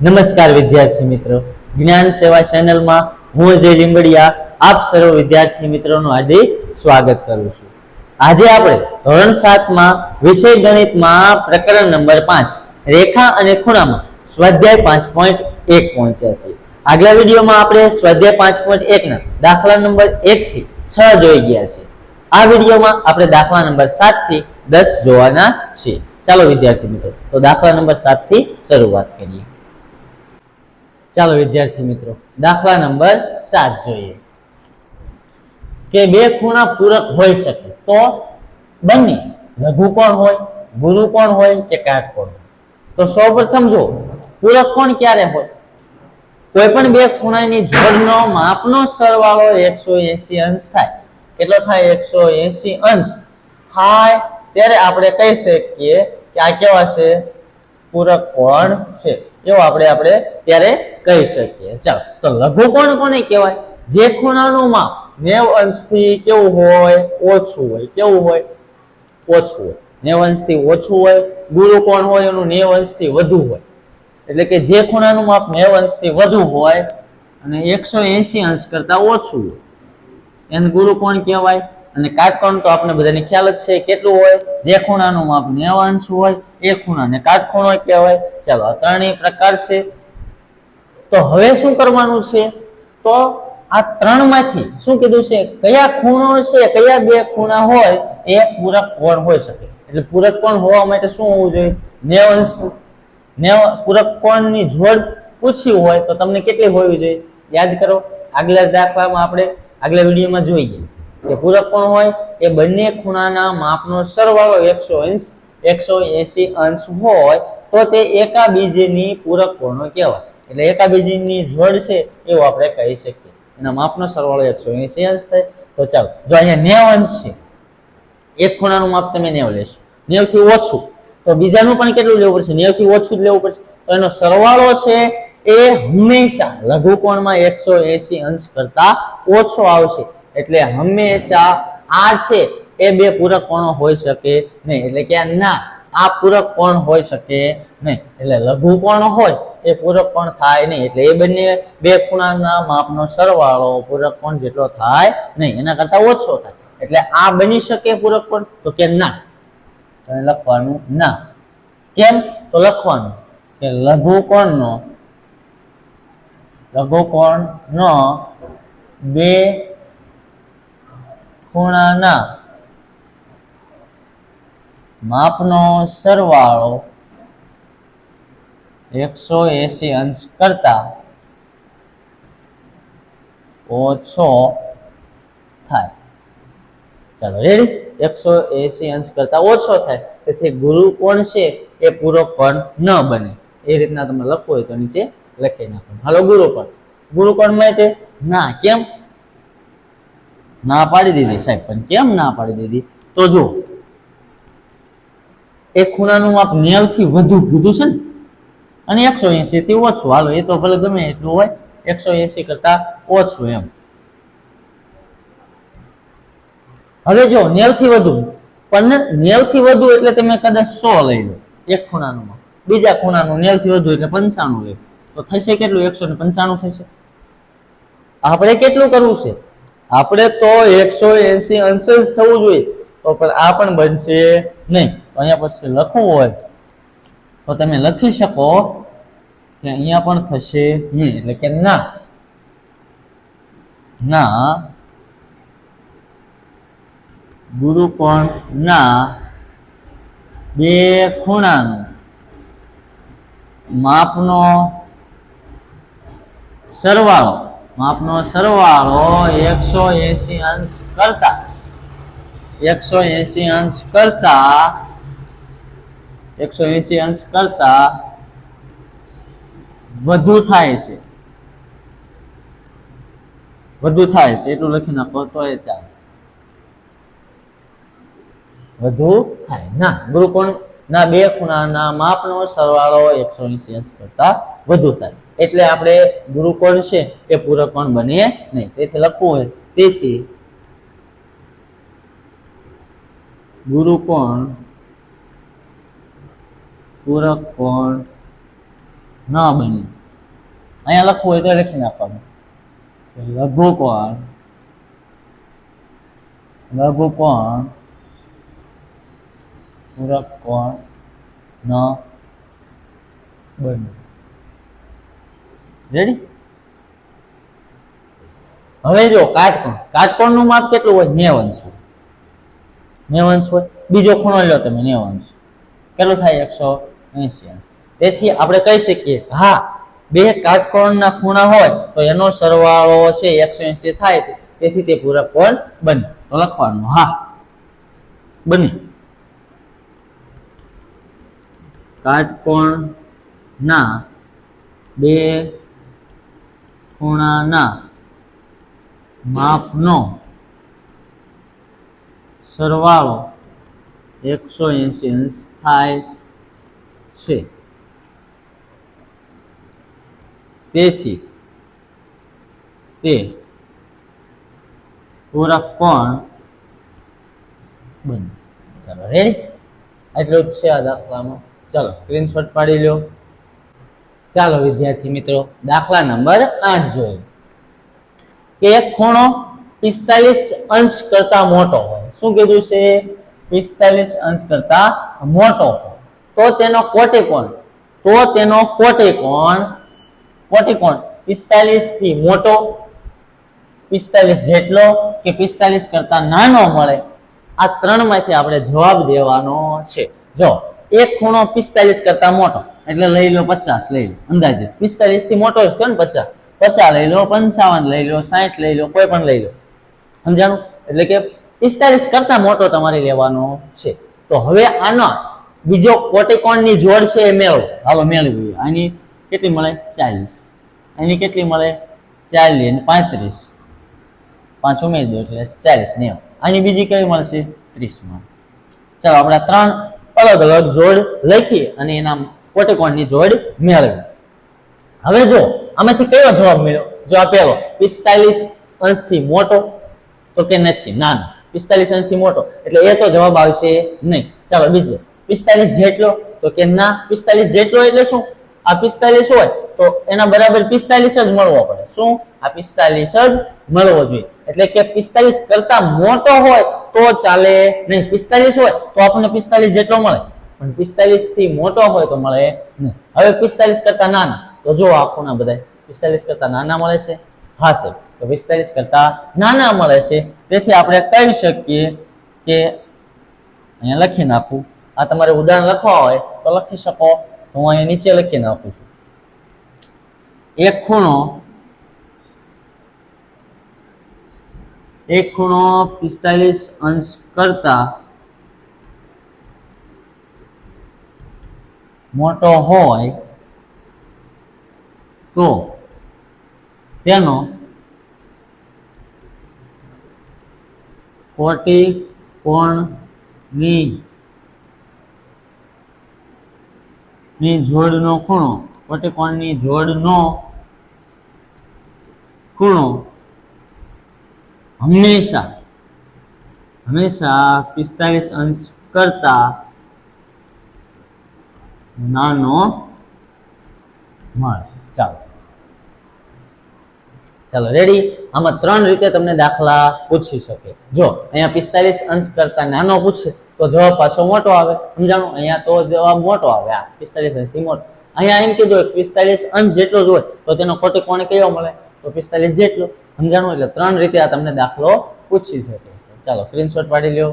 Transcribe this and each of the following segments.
નમસ્કાર વિદ્યાર્થી મિત્રો. જ્ઞાન સેવા ચેનલમાં હું અજય લીંબડિયા, આપ સર્વ વિદ્યાર્થી મિત્રોનું આજે સ્વાગત કરું છું. આજે આપણે ધોરણ સાતમાં વિષય ગણિતમાં પ્રકરણ નંબર પાંચ, રેખા અને ખૂણામાં સ્વાધ્યાય પાંચ પોઈન્ટ એક પહોંચ્યા છીએ. આગલા વિડીયોમાં આપણે સ્વાધ્યાય પાંચ પોઈન્ટ એકના દાખલા નંબર એક થી છ જોઈ ગયા છે આ વિડીયોમાં આપણે દાખલા નંબર સાતથી દસ જોવાના છીએ. ચાલો વિદ્યાર્થી મિત્રો, તો દાખલા નંબર સાતથી શરૂઆત કરીએ. ચાલો વિદ્યાર્થી મિત્રો, દાખલા નંબર સાત જોઈએ. કે બે ખૂણા પૂરક હોઈ શકે તો? બંને. લઘુકોણ હોય? ગુરુ કોણ હોય? કે કાટકોણ તો સૌપ્રથમ જો પૂરક કોણ ક્યારે હોય? કોઈ પણ બે ખૂણાની જોડનો માપનો સરવાળો એકસો એસી અંશ થાય. કેટલો થાય? એકસો એસી અંશ થાય. ત્યારે આપણે કહી શકીએ કે આ કેવા છે? પૂરક કોણ છે? એવું આપણે આપણે ત્યારે કહી શકીએ. ચાલો, તો લઘુ કોણ કોને કહેવાય? જે ખૂણાનું માપ નેવ અંશથી કેવું હોય? ઓછું હોય. કેવું હોય? ઓછું હોય. નેવ અંશથી ઓછું હોય. ગુરુ કોણ હોય? એનું નેવ અંશથી વધુ હોય. એટલે કે જે ખૂણાનું માપ નેવ અંશથી વધુ હોય અને એકસો એસી અંશ કરતા ઓછું હોય. એને ગુરુ કોણ કહેવાય? અને કાટકોણ તો આપણે બધાને ખ્યાલ જ છે કેટલું હોય? જે ખૂણાનું માપ નેવ અંશ હોય. એ ખૂણાને કાટખૂણો કહેવાય. ચાલો, આ ત્રણેય પ્રકાર છે. તો હવે શું કરવાનું છે? તો આ ત્રણમાંથી શું કીધું છે? કયા ખૂણો છે? કયા બે ખૂણા હોય? એ પૂરક કોણ હોઈ શકે. એટલે પૂરક કોણ હોવા માટે શું હોવું જોઈએ? નેવ અંશ નેવ, પૂરક કોણની જોડ પૂછી હોય તો તમને કેટલી હોવી જોઈએ? યાદ કરો, આગલા દાખલામાં આપણે આગલા વિડીયોમાં જોઈ ગયા કે પૂરક કોણ હોય? એ બંને ખૂણાના માપનો સરવાળો એકસો અંશ એકસો એસી અંશ હોય તો તે એકાબીજેની પૂરક કોણો કહેવાય. એટલે એકાબીજીની જોડ છે એવું આપણે કહી શકીએ. એના માપનો સરવાળો એકસો એસી અંશ થાય. તો ચાલો, જો અહીંયા નેવ અંશ છે, એક ખૂણાનું માપ તમે નેવ લેશો. નેવથી ઓછું. તો બીજાનું પણ કેટલું લેવું પડશે? નેવથી ઓછું જ લેવું પડશે. તો એનો સરવાળો છે એ હંમેશા લઘુકોણમાં એકસો એસી અંશ કરતા ઓછો આવશે. એટલે હંમેશા આ છે એ બે પૂરક કોણો હોઈ શકે નહીં. એટલે કે ના. આ પૂરક કોણ હોઈ શકે નહીં. એટલે લઘુ કોણ હોય, એ પૂરક કોણ થાય નહીં. એટલે એ બંને બે ખૂણાના માપનો સરવાળો પૂરક કોણ જેટલો થાય નહીં, એના કરતા ઓછો થાય. એટલે આ બની શકે પૂરક કોણ તો કે ના. લખવાનું ના. કેમ? તો લખવાનું કે લઘુ લઘુકોણનો લઘુ કોણનો બે ખૂણાના માપનો સરવાળો એકસો એસી અંશ કરતા ઓછો થાય. ચાલો રેડી એકસો એસી અંશ કરતા ઓછો થાય. તેથી ગુરુ કોણ છે એ પૂરો પણ ન બને. એ રીતના તમે લખવું હોય તો નીચે લખી નાખો. હાલો, ગુરુ પણ ગુરુ કોણ માટે? ના, કેમ? ના પાડી દીધી સાહેબ, પણ કેમ ના પાડી દીધી? તો જો એક ખૂણાનું માપ નેવથી વધુ કીધું છે ને? અને એકસો એસી થી ઓછું. હાલો, એ તો ભલે ગમે એટલું હોય, એકસો એસી કરતા ઓછું એમ. હવે જો નેવથી વધુ. પણ નેવથી વધુ એટલે તમે કદાચ સો લઈ લો, એક ખૂણાનું માપ. બીજા ખૂણાનું નેવથી વધુ એટલે પંચાણું લઈ તો થશે કેટલું? એકસો ને પંચાણું થશે. આપણે કેટલું કરવું છે? આપણે તો એકસો એસી અંશ જ થવું જોઈએ. તો પણ આ પણ બનશે નહીં. અહીંયા પછી લખવું હોય, તો તમે લખી શકો કે અહીંયા પણ થશે નહીં એટલે કે ના. ના. ગુરુકોણ ના. બે ખૂણાનું. માપનો સરવાળો. માપનો સરવાળો એકસો એસી અંશ કરતા. એકસો એસી અંશ કરતા એકસો એસી અંશ કરતા વધુ થાય છે. વધુ થાય છે, એટલું લખી નાખો તો એ ચાલે. વધુ થાય. ના, ગુરુકોણ, ના, બે ખૂણાના માપનો સરવાળો એકસો એસી કરતા વધુ થાય. એટલે આપણે ગુરુકોણ છે, એ પૂરકોણ બનીએ બને નહીં. તેથી લખવું હોય. તેથી ગુરુકોણ પૂરક કોણ ન બને અહીંયા લખવું હોય તો લખી નાખવાનું. લઘુકોણ લઘુકોણ પૂરક કોણ ન બને રેડી હવે જો કાટકોણ કાટકોણનું માપ કેટલું હોય? નેવ અંશ હોય. નેવ અંશ હોય. બીજો ખૂણો લો તમે, નેવ અંશ. કેટલું થાય એકસો એસી તેથી આપણે કહી શકીએ હા, બે કાટકોણના ખૂણા હોય તો એનો સરવાળો છે એકસો એસી થાય છે. તેથી તે પૂરક કોણ બને? તો લખવાનું, હા. બને. કાટકોણના બે ખૂણાના માપનો સરવાળો એકસો એસી અંશ થાય છે. તેથી તે પૂરક કોણ બને. ચાલો રેડી એટલું જ છે આ દાખલામાં. ચાલો સ્ક્રીનશોટ પાડી લો. ચાલો, વિદ્યાર્થી મિત્રો, દાખલા નંબર આઠ જોઈએ. કે એક ખૂણો પિસ્તાલીસ અંશ કરતા મોટો હોય. શું કીધું છે? પિસ્તાલીસ અંશ કરતા મોટો તો તેનો કોટિકોણ, તો તેનો કોટિકોણ કોટિકોણ પિસ્તાલીસથી મોટો, પિસ્તાલીસ જેટલો કે પિસ્તાલીસ કરતા નાનો મળે? આ ત્રણમાંથી આપણે જવાબ દેવાનો છે. જો, એક ખૂણો પિસ્તાલીસ કરતા મોટો, એટલે લઈ લો પચાસ, લઈ લો, અંદાજે. પિસ્તાલીસથી મોટો જ ને પચાસ. પચાસ લઈ લો, પંચાવન લઈ લો સાઠ લઈ લો, કોઈ પણ લઈ લો. સમજાણું? એટલે કે પિસ્તાલીસ કરતા મોટો તમારે લેવાનો છે. તો હવે આનો બીજો કોટિકોણની જોડ છે એ મેળવો. હાલો, મેળવી આની કેટલી મળે? ચાલીસ. એની કેટલી મળે? ચાલીસ અને પાંત્રીસ. પાંચ ઉમેરી દો એટલે ચાલીસ નેવું આની બીજી કઈ મળશે? ત્રીસ મળે. ચાલો, આપણે ત્રણ અલગ અલગ જોડ લખી અને એના કોટિકોણની જોડ મેળવી. હવે જો, આમાંથી કયો જવાબ મળ્યો? જો આ પહેલો, પિસ્તાલીસ અંશથી મોટો તો કે નથી? નાનો. પિસ્તાલીસ અંશથી મોટો. એટલે એ તો જવાબ આવશે નહીં. ચાલો બીજો. પિસ્તાલીસ જેટલો, તો કે ના, પિસ્તાલીસ જેટલો એટલે શું? આ પિસ્તાલીસ હોય, તો એના બરાબર પિસ્તાલીસ જ મળવો પડે. શું? આ પિસ્તાલીસ જ મળવો જોઈએ. એટલે કે પિસ્તાલીસ કરતા મોટો હોય, તો ચાલે નહીં. પિસ્તાલીસ હોય, તો આપણને પિસ્તાલીસ જેટલો મળે. પણ પિસ્તાલીસથી મોટો હોય, તો મળે નહીં. હવે પિસ્તાલીસ કરતા નાના. તો જો આ ખૂણા બધા પિસ્તાલીસ કરતા નાના મળે છે. હા સર તો પિસ્તાલીસ કરતા નાના મળે છે. તેથી આપણે કહી શકીએ કે અહીંયા લખી નાખું. આ તમારે ઉદાહરણ લખવા હોય તો લખી શકો. હું અહીંયા નીચે લખી નાખું છું. એક ખૂણો એક ખૂણો પિસ્તાલીસ અંશ કરતા મોટો હોય તો તેનો કોટી કોણની ની? જોડનો ખૂણો. કોટિકોણની જોડનો ખૂણો. હંમેશા હંમેશા પિસ્તાલીસ અંશ કરતા નાનો મળે ચાલો. ચાલો રેડી આમાં ત્રણ રીતે તમને દાખલા પૂછી શકે. જો, અહીંયા પિસ્તાલીસ અંશ કરતા નાનો પૂછે, તો જવાબ પાછો મોટો આવે. સમજાણું? અહીંયા તો જવાબ મોટો આવે. આ પિસ્તાલીસ અંશથી મોટો. અહીંયા એમ કીધું પિસ્તાલીસ અંશ જેટલો જ હોય, તો તેનો ખોટી કોણે કયો મળે? તો પિસ્તાલીસ જેટલો. સમજાણું? એટલે ત્રણ રીતે આ તમને દાખલો પૂછી શકે છે. ચાલો સ્ક્રીનશોટ પાડી લ્યો.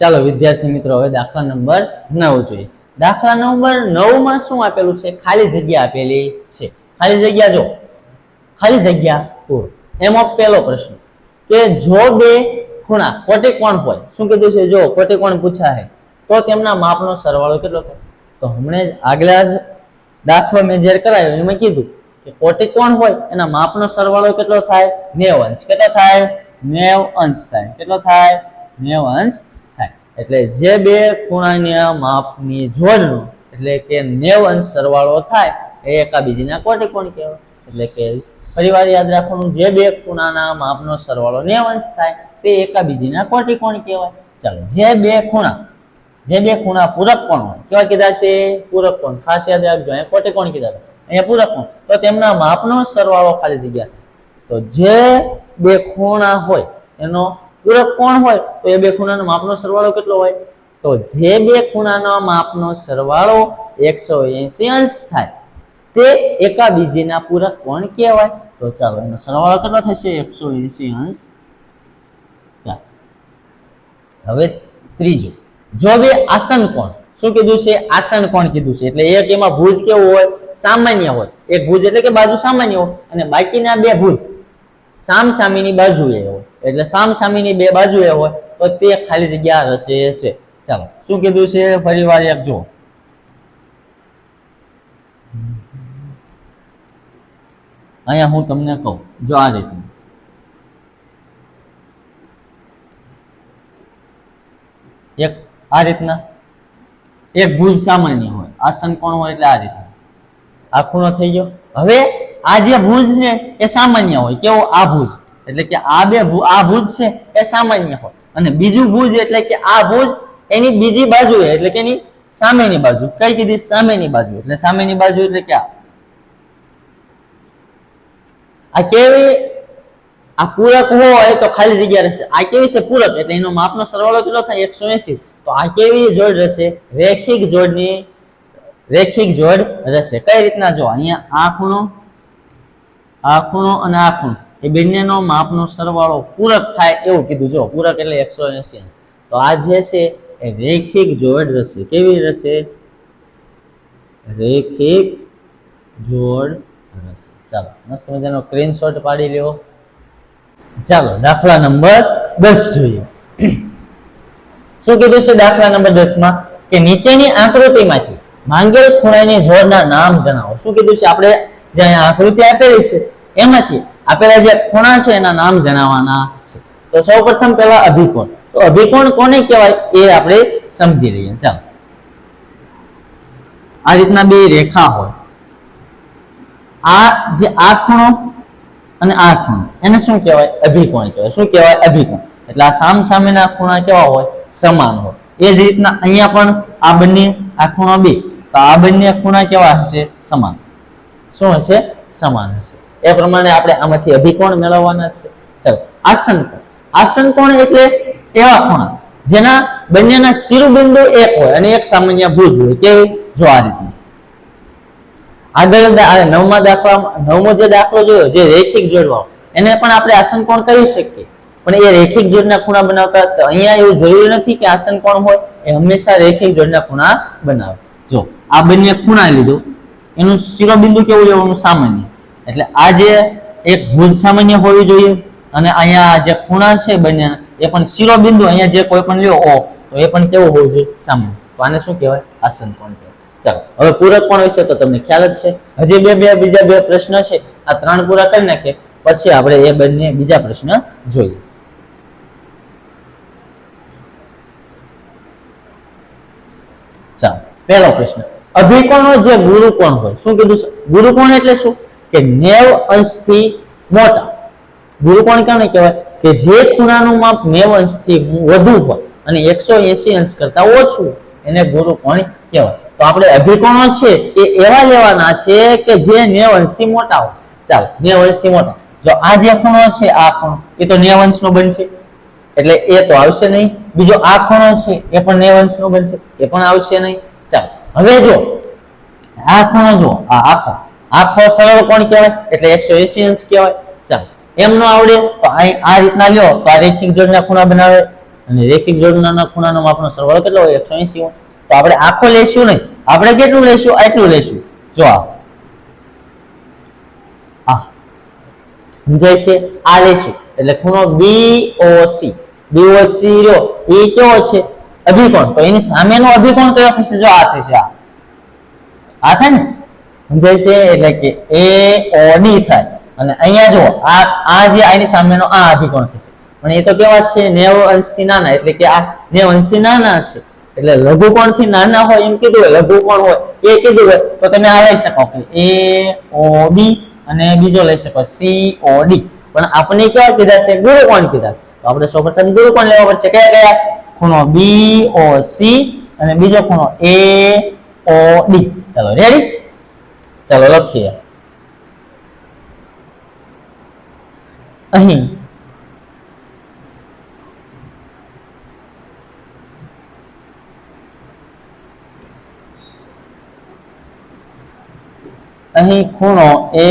ચાલો, વિદ્યાર્થી મિત્રો, હવે દાખલા નંબર નવ જોઈએ. દાખલા નંબર નવમાં શું આપેલું છે? ખાલી જગ્યા આપેલી છે. ખાલી જગ્યા જો. ખાલી જગ્યા પૂર. એમાં પહેલો પ્રશ્ન કે જો બે ખૂણા કોટિકોણ હોય, શું કીધું છે? જો કોટિકોણ પૂછાય, તો તેમના માપનો સરવાળો કેટલો થાય? તો હમણાં જ આગલા જ દાખલો મેં જ્યારે કરાયો, એમાં કીધું કે કોટિકોણ હોય, એના માપનો સરવાળો કેટલો થાય? નેવ અંશ. કેટલો થાય? નેવ અંશ થાય. કેટલો થાય? નેવ અંશ થાય. એટલે જે બે ખૂણાના માપની જોડનો એટલે કે નેવ અંશ સરવાળો થાય, એ એકાબીજીના કોટિકોણ કહેવાય. એટલે કે ફરીવાર યાદ રાખવાનું, જે બે ખૂણાના માપનો સરવાળો ને અંશ થાય, તે એકાબીજીના કોટિકોણ કહેવાય. ચાલો, જે બે ખૂણા, જે બે ખૂણા પૂરક કોણ હોય? કેવા કીધા છે? પૂરક કોણ? ખાસ યાદ રાખજો, અહીંયા કોટિકોણ કીધા અહીંયા પૂરક કોણ? તો તેમના માપનો સરવાળો ખાલી જગ્યા. તો જે બે ખૂણા હોય, એનો પૂરક કોણ હોય? તો એ બે ખૂણાનો માપનો સરવાળો કેટલો હોય? તો જે બે ખૂણાનો માપનો સરવાળો એકસો અંશ થાય, તે એકાબીજીના પૂરક કોણ કહેવાય? તો ચાલો, એનો સરવાળો કેટલો થશે? એકસો એસી અંશ. ચાલો. હવે ત્રીજું. જો બે આસન કોણ? શું કીધું છે? આસન કોણ કીધું છે? એટલે એક એમાં ભુજ કેવું હોય? સામાન્ય હોય. એક ભુજ એટલે કે બાજુ સામાન્ય હોય. અને બાકીના બે ભુજ. સામ સામીની બાજુએ હોય. એટલે સામ સામીની બે બાજુએ હોય, તો તે ખાલી જગ્યા રસે છે. ચાલો. શું કીધું છે? ફરી વાર એક જુઓ. અહીંયા હું તમને કહું, જો આ રીતનું એક આ રીતના, એક ભુજ સામાન્ય હોય આસન કોણ હોય એટલે આ રીતના આ ખૂણો થઈ ગયો. હવે આ જે ભુજ છે એ સામાન્ય હોય, કેવો? આ ભુજ. એટલે કે આ બે આ ભુજ છે એ સામાન્ય હોય. અને બીજું ભુજ એટલે કે આ ભુજ એની બીજી બાજુ એટલે કે એની સામેની બાજુ. કઈ કીધી? સામેની બાજુ. એટલે સામેની બાજુ એટલે કે આ. આ કેવી? આ પૂરક હોય તો ખાલી જગ્યા રહેશે. આ કેવી છે પૂરક? એટલે એનો માપનો સરવાળો કેટલો થાય? એકસો એસી તો આ કેવી જોડ રહેશે? રેખિક જોડની, રેખિક જોડ રહેશે. કઈ રીતના? જો, અહીંયા આ ખૂણો આ ખૂણો અને આ ખૂણો. એ બંનેનો માપનો સરવાળો પૂરક થાય એવું કીધું. જો, પૂરક એટલે એકસો એસી તો આ જે છે, એ રેખિક જોડ રહેશે. કેવી રહેશે? રેખિક જોડ રહેશે. ચાલો, મસ્ત મજાનો સ્ક્રીનશોટ પાડી લ્યો. ચાલો, દાખલા નંબર દસ જોઈએ. શું કીધું છે દાખલા નંબર દસમાં કે નીચેની આકૃતિમાંથી માંગેલ ખૂણાની જોડના નામ જણાવો. શું કીધું છે? આપણે જે આકૃતિ આપેલી છે, એમાંથી આપેલા જે ખૂણા છે, એના નામ જણાવવાના છે. તો સૌ પ્રથમ પેલા અભિકોણ. તો અભિકોણ કોને કહેવાય એ આપણે સમજી લઈએ. ચાલો. આ રીતના બે રેખા હોય. આ જે આ ખૂણો અને આ ખૂણો, એને શું કહેવાય? અભિકોણ કહેવાય. શું કહેવાય? અભિકોણ. એટલે આ સામ સામેના ખૂણા કેવા હોય? સમાન હોય. એ જ રીતના અહીંયા પણ આ બંને, આ ખૂણો બે, તો આ બંને ખૂણા કેવા હશે? સમાન. શું હશે? સમાન હશે. એ પ્રમાણે આપણે આમાંથી અભિકોણ મેળવવાના છે. ચાલો. આસન કોણ આસન કોણ એટલે એવા ખૂણા? જેના બંનેના શિરોબિંદુ એક હોય અને એક સામાન્ય ભુજ હોય. કેવી? જો આ રીતની. આગળ નવમાં દાખલા નવમો જે દાખલો જોયો, જે રેખિક જોડવાળો એને પણ આપણે આસન કોણ કહી શકીએ? પણ એ રેખિક જોડના ખૂણા બનાવતા અહીંયા એવું જરૂરી નથી કે આસન કોણ હોય, એ હંમેશા રેખિક જોડના ખૂણા બનાવે. જો, આ બંને ખૂણા લીધું. એનું શિરોબિંદુ કેવું લેવાનું? સામાન્ય. એટલે આ જે એક ભુજ સામાન્ય હોવી જોઈએ અને અહીંયા જે ખૂણા છે બંને, એ પણ શિરોબિંદુ, અહીંયા જે કોઈ પણ લ્યો, ઓ, તો એ પણ કેવું હોવું જોઈએ? સામાન્ય. તો આને શું કહેવાય? આસન કોણ કહેવાય? ચાલો, હવે પૂરક કોણ વિશે તો તમને ખ્યાલ જ છે. હજી બે બે બીજા બે પ્રશ્ન છે. આ ત્રણ પૂરા કરી નાખીએ, પછી આપણે એ બંને બીજા પ્રશ્ન જોઈએ. ચાલો, પહેલો પ્રશ્ન. અભિકોણો જે ગુરુકોણ હોય, શું કીધું છે? ગુરુકોણ એટલે શું? કે નેવ અંશથી મોટા. ગુરુકોણ કેને કહેવાય? કે જે ખૂણાનું માપ નેવ અંશથી વધુ હોય, અને એકસો એસી અંશ કરતા ઓછું એને ગુરુકોણ કહેવાય. તો આપણે અભિકોણો છે એ એવા લેવાના છે કે જે નેવ અંશથી મોટા હોય. ચાલો નેવ અંશથી મોટા. જો આ જે ખૂણો છે, આ ખૂણો, એ તો નેવ અંશનો બનશે. એટલે એ તો આવશે નહીં. બીજો આ ખૂણો છે, એ પણ નેવ અંશનો બનશે. એ પણ આવશે નહીં. ચાલો, હવે જો, આ ખૂણો જો આ આખો. આખો સરળ કોણ કહેવાય, એટલે એકસો એસી અંશ કહેવાય. ચાલો એમ ન આવડે, તો અહીં આ રીતના લ્યો, તો આ રેખિક જોડના ખૂણા બનાવે. અને રેખિક જોડના ખૂણાનો આપણો સરવાળો કેટલો હોય? એકસો એસી હોય. તો આપણે આખો લેશું નહીં. આપણે કેટલું લેશું? આટલું લેશું. જો આ. સમજાય છે? આ લેશું. એટલે ખૂણો બીઓસી બીઓસી રહ્યો એ કેવો છે? અભિકોણ. તો એની સામેનો અભિકોણ કયો થશે? જો આ થશે આ. આ થાય ને? સમજાય છે? એટલે કે એ ઓ ની થાય. અને અહીંયા જો આ આ જે આની સામેનો આ અભિકોણ થશે. પણ એ તો કેવા છે? નેવ અંશથી નાના. એટલે કે આ નેવ અંશથી નાના છે એટલે લઘુકોણથી નાના હોય એમ કીધું હોય લઘુકોણ હોય એ કીધું હોય, તો તમે આ લઈ શકો કે એ, ઓ ડી અને બીજો લઈ શકો, સી, ઓ, ડી. પણ આપણે ક્યાં કીધા છે? ગુરુકોણ કીધા છે? તો આપણે સૌપ્રથમ ગુરુકોણ લેવા પડશે? કયા કયા? ખૂણો બી, ઓ, સી અને બીજો ખૂણો એ, ઓ, ડી. ચાલો રેડી ચાલો, લખીએ. અહીં અહીં ખૂણો એ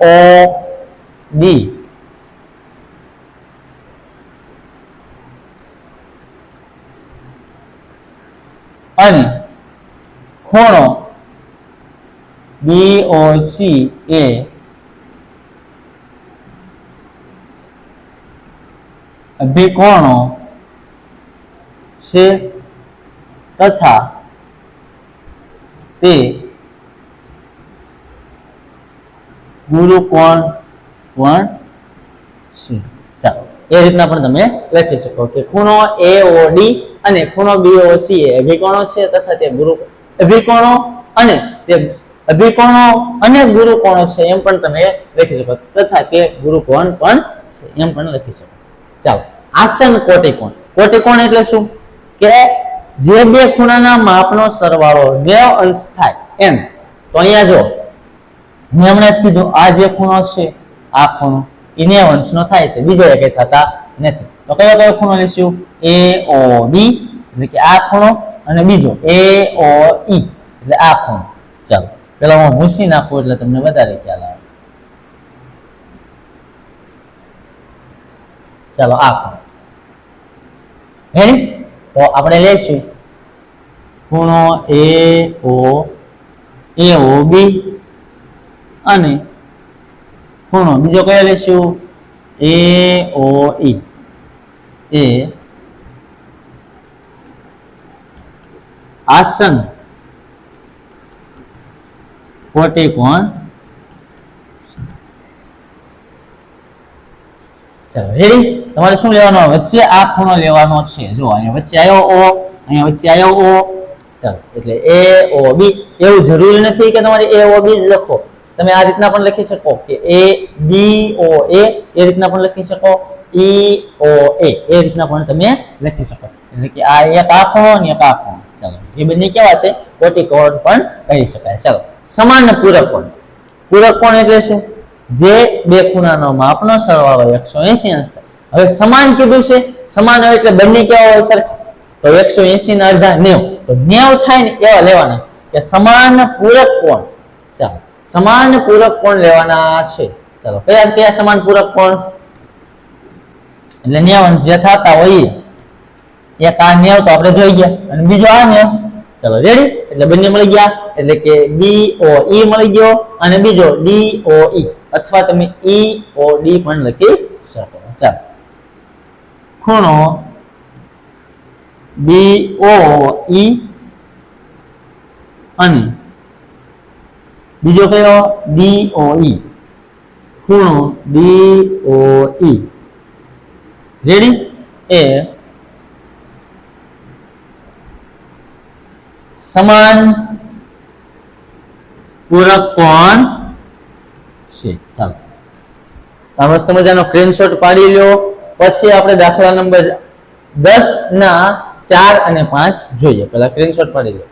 ઓ ડી અને ખૂણો બી ઓ સી એ અભિકોણો છે તથા તે ગુરુકોણ પણ છે ચાલો. એ રીતના પણ તમે લખી શકો કે ખૂણો એઓડી અને ખૂણો બીઓસી એ અભિકોણો છે તથા તે ગુરુ અભિકોણો અને તે અભિકોણો અને ગુરુકોણો છે એમ પણ તમે લખી શકો. તથા તે ગુરુકોણ પણ છે એમ પણ લખી શકો. ચાલો. આસન કોટિકોણ. કોટિકોણ એટલે શું? કે જે બે ખૂણાના માપનો સરવાળો નેવ અંશ થાય. એમ. તો અહીંયા જો મેં હમણાં જ કીધું, આ જે ખૂણો છે, આ ખૂણો એ નેવ અંશનો થાય છે. બીજા એકે થતા નથી. તો કયો કયો ખૂણો લઈશું? એ, ઓ, બી. એટલે કે આ ખૂણો અને બીજો, એ, ઓ, ઈ. એટલે આ ખૂણો. ચાલો. પેલા હું ભૂસી નાખું એટલે તમને વધારે ખ્યાલ આવે. ચાલો, આ ખૂણો. તો આપણે લઈશું. ખૂણો એ, ઓ એ, ઓ, બી. અને ખૂણો બીજો કયો લઈશું એ, ઓ, ઈ. એ. આસન. કોટિકોણ ચાલો રેડી તમારે શું લેવાનો? વચ્ચે આ ખૂણો લેવાનો છે. જો, અહીંયા વચ્ચે આવ્યો ઓ, અહીંયા વચ્ચે આવ્યો ઓ. ચાલો, એટલે એ, ઓ, બી. એવું જરૂરી નથી કે તમારે એ, ઓ, બી જ લખો. તમે આ રીતના પણ લખી શકો કે એ બી ઓ એ એ રીતના પણ લખી શકો. ઈ ઓ એ એ રીતના પણ તમે લખી શકો. એટલે કે આ એક આ ખૂણો અને એક આ ખૂણો ચાલો, જે બંને કેવા છે કોટિકોણ પણ કહી શકાય. ચાલો, સમાન પૂરક કોણ? પૂરક કોણ એટલે શું? જે બે ખૂણાનો માપનો સરવાળો એકસો એસી અંશ હવે સમાન કીધું છે. સમાન હોય એટલે બંને કેવા હોય સરખા? તો એકસો એસી ના અડધા નેવ. તો નેવ થાય ને એવા લેવાના કે સમાન પૂરક કોણ? ચાલો સમાન પૂરક કોણ લેવાના છે? ચલો, કયા કયા સમાન પૂરક કોણ? એટલે નેવ જે થતા હોય, એક આ નિયમ તો આપણે જોઈ ગયા. અને બીજો આ નિયમ ચલો રેડી એટલે બંને મળી ગયા. એટલે કે બી ઓ ઈ મળી ગયો અને બીજો ડી ઓ ઈ અથવા તમે ઈ ઓ ડી પણ લખી શકો. ચાલો. ખૂણો બી ઓ ઈ અને બીજો કયો? ડીઓઈ ઈ ખૂણો ડીઓઈ રેડી એ સમાન પૂરક કોણ છે? ચાલો. આ મસ્ત મજાનો સ્ક્રીનશોટ પાડી લ્યો. પછી આપણે દાખલા નંબર દસ ના ચાર અને પાંચ જોઈએ. પેલા સ્ક્રીનશોટ પાડી લો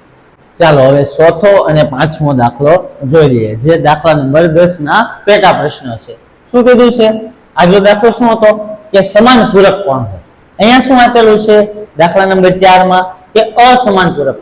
ચાલો, હવે ચોથો અને પાંચમો દાખલો જોઈ લઈએ, જે દાખલા નંબર દસ ના પેટા પ્રશ્ન છે. શું કીધું છે? આગલો દાખલો શું હતો? કે સમાન પૂરક કોણ હોય? અહીંયા શું આપેલું છે? દાખલા નંબર ચારમાં કે અસમાન પૂરક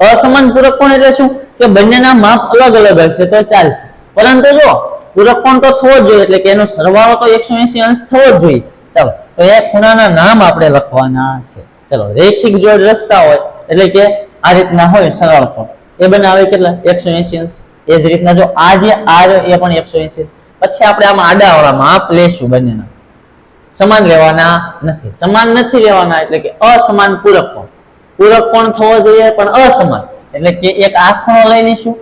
અસમાન પૂરક કોણ એટલે શું? કે બંનેના માપ અલગ અલગ હશે તો ચાલશે પરંતુ જો, પૂરક કોણ તો થવો જોઈએ, એટલે કે એનો સરવાળો તો એકસો એસી અંશ થવો જ જોઈએ. ચાલો, તો એ ખૂણાના નામ આપણે લખવાના છે. ચલો, રેખિક જોડ રસ્તા હોય, એટલે કે આ રીતના હોય સરળ કોણ એ બનાવે કેટલા? એકસો એસી અંશ. એ જ રીતના જો આ જે આ એ પણ એકસો એસી પછી આપણે આમાં આડાવાળા માપ લેશું બંનેના. સમાન લેવાના નથી. સમાન નથી લેવાના એટલે કે અસમાન પૂરક કોણ પૂરક કોણ થવો જોઈએ પણ અસમાન. એટલે કે એક આ ખૂણો લઈ લઈશું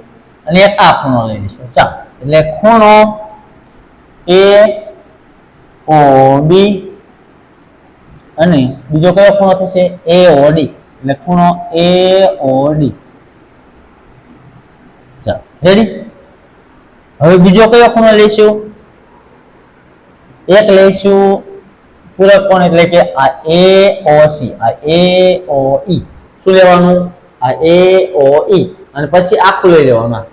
અને એક આ ખૂણો લઈ લઈશું. ચાલો. એટલે ખૂણો એ ઓ બી અને બીજો કયો ખૂણો થશે? A O D. એટલે ખૂણો એ, ઓ, ડી. ચાલો રેડી હવે બીજો કયો ખૂણો લઈશું? એક લઈશું પૂરક કોણ? એટલે કે આ એ, ઓ, સી. આ એ, ઓ, ઈ. શું લેવાનું? આ એ, ઓ, ઈ. અને પછી આખું લઈ લેવાનું.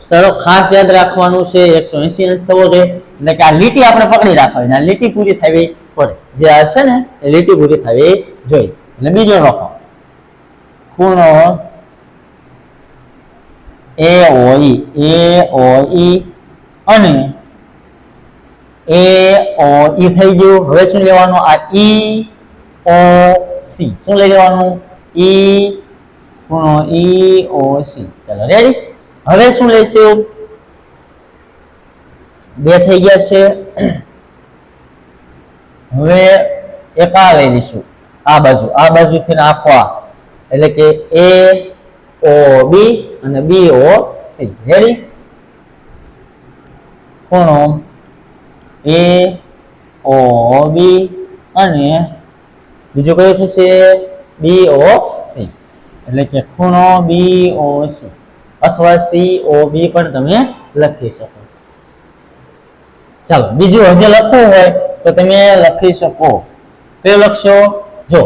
સરો ખાસ યાદ રાખવાનું છે, એકસો એસી અંશ થવો જોઈએ. એટલે કે આ લીટી આપણે પકડી રાખવાની. આ લીટી પૂરી થવી પડે. જે આ છે ને, એ લીટી પૂરી થવી જોઈએ. એટલે બીજો લખો ખૂણો એ ઓઈ એ ઓઈ અને એ ઓ ઈ થઈ ગયું. હવે શું લેવાનું? આ ઈ ઓ સી શું લઈ લેવાનું? ઈ ખૂણો ઈ ઓ સી ચાલો રેડી હવે શું લઈશું? બે થઈ ગયા છે. હવે એક આ લઈ લઈશું. આ બાજુ, આ બાજુથી આખો આ. એટલે કે એ ઓ બી અને બી ઓ સી રેડી ખૂણો એ ઓ બી અને બીજું કયું થશે? બી ઓ સી એટલે કે ખૂણો બી ઓ સી અથવા સી ઓ બી પણ તમે લખી શકો. ચાલો, બીજું હજી લખવું હોય તો તમે લખી શકો. તે લખશો? જો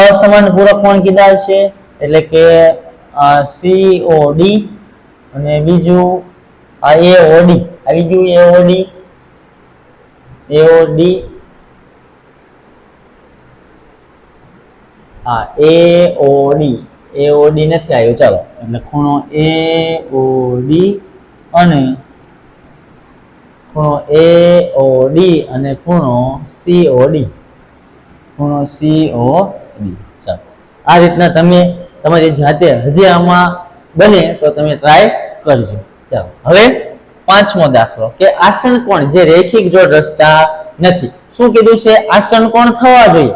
અસમાન પૂરક કોણ કીધા છે? એટલે કે સીઓ ડી અને બીજું આ એ ઓ ડી આવી ગયું એ ઓ એ ઓ ડી આ એઓડી એ ઓ નથી આવ્યું. ચાલો એટલે ખૂણો એ ઓ અને ખૂણો એ ઓ અને ખૂણો સી ઓ ડી ખૂણો સી ઓ ડી ચાલો. આ રીતના તમે તમારી જાતે હજી આમાં બને તો તમે ટ્રાય કરજો. ચાલો. હવે પાંચમો દાખલો કે આસન કોણ? જે રેખિક જોડ રસ્તા નથી. શું કીધું છે? આસન કોણ થવા જોઈએ?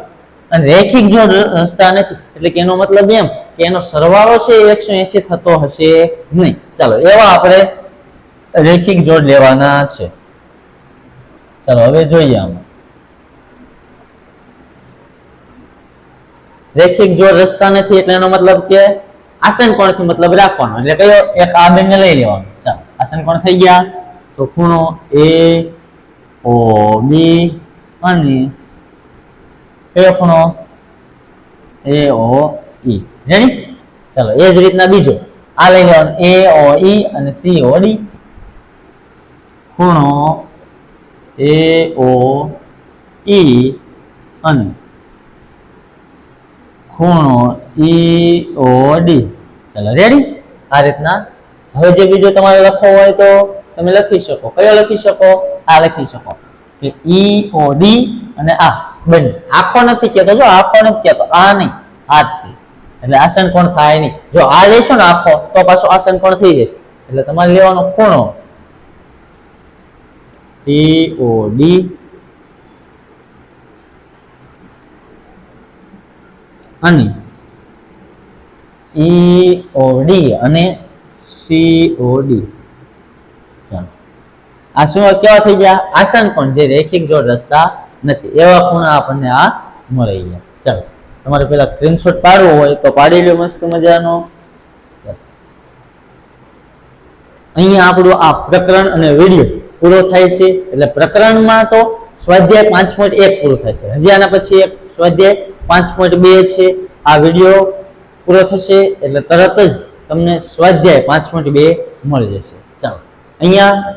અને રેખિક જોડ રસ્તા નથી. એટલે કે એનો મતલબ એમ કે એનો સરવાળો છે એ એકસો એસી થતો હશે નહીં. ચાલો, એવા આપણે રેખિક જોડ લેવાના છે. ચાલો, હવે જોઈએ આમાં. રેખિક જોડ રસ્તા નથી એટલે એનો મતલબ કે આસન કોણથી મતલબ રાખવાનો. એટલે કયો? એક આ બેને લઈ લેવાનો. ચાલો, આસન કોણ થઈ ગયા? તો ખૂણો એ ઓ બી અને કયો ખૂણો? એ ઓ ઈ રેડી ચાલો, એ જ રીતના બીજો. આ લઈ લેવાનો. એ ઓ ઈ અને સી ઓ ડી ખૂણો એ ઓ ઈ અને ખૂણો ઈઓડી ચલો રેડી આ રીતના. હવે જે બીજો તમારે લખવો હોય તો તમે લખી શકો. કયો લખી શકો? આ લખી શકો. કે ઈઓડી અને આ બંને. આખો નથી કહેતો. જો આખો નથી કહેતો, આ નહીં, આ એટલે આસન કોણ થાય નહીં. જો આ લેશો ને આખો, તો પાછો આસન કોણ થઈ જશે? એટલે તમારે લેવાનો ખૂણો. ઈ ઓ ડી અને ઈ ઓ અને સી ઓ ચાલો. આ શું કેવા થઈ ગયા? આસન કોણ? જે રેખિક જોડ રસ્તા નથી. એવા ખૂણા આપણને આ મળી ગયા. ચાલો. તમારે પેલા સ્ક્રીનશોટ પાડવો હોય તો પાડી લો મસ્ત મજાનો. અહીંયા આપણું આ પ્રકરણ અને વીડિયો પૂરો થાય છે. એટલે પ્રકરણમાં તો સ્વાધ્યાય પાંચ પોઈન્ટ એક પૂરું થાય છે. હજી આના પછી એક સ્વાધ્યાય પાંચ પોઈન્ટ બે છે. આ વીડિયો પૂરો થશે એટલે તરત જ તમને સ્વાધ્યાય પાંચ પોઈન્ટ બે મળી જશે. ચાલો, અહીંયા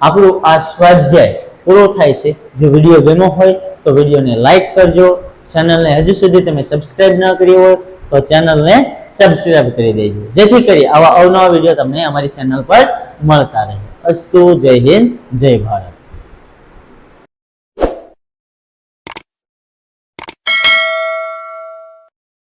આપણું આ સ્વાધ્યાય પૂરો થાય છે. જો વીડિયો ગમ્યો હોય તો વિડીયોને લાઈક કરજો. ચેનલને હજુ સુધી તમે સબસ્ક્રાઇબ ન કરી હોય તો ચેનલને સબસ્ક્રાઇબ કરી દેજો. જેથી કરી આવા અવનવા વીડિયો તમને અમારી ચેનલ પર મળતા રહે. અસ્તુ, જય હિન્દ, જય ભારત.